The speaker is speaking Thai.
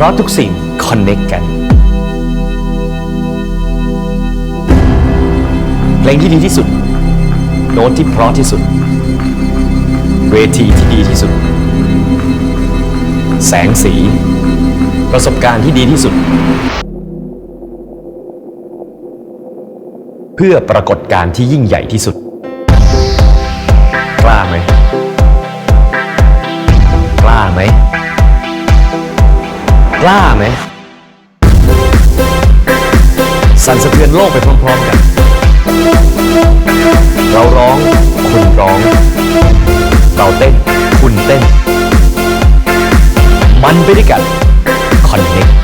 เพราะทุกสิ่งคอนเน็กกัน เพลงที่ดีที่สุด โน้ตที่เพราะที่สุด เวทีที่ดีที่สุด แสงสี ประสบการณ์ที่ดีที่สุด เพื่อปรากฏการณ์ที่ยิ่งใหญ่ที่สุด กล้าไหม กล้าไหม กล้าไหมสั่นสะเทือนโลกไปพร้อมๆกัน เราร้องคุณร้อง เราเต้นคุณเต้น มันไปด้วยกันคอนเนค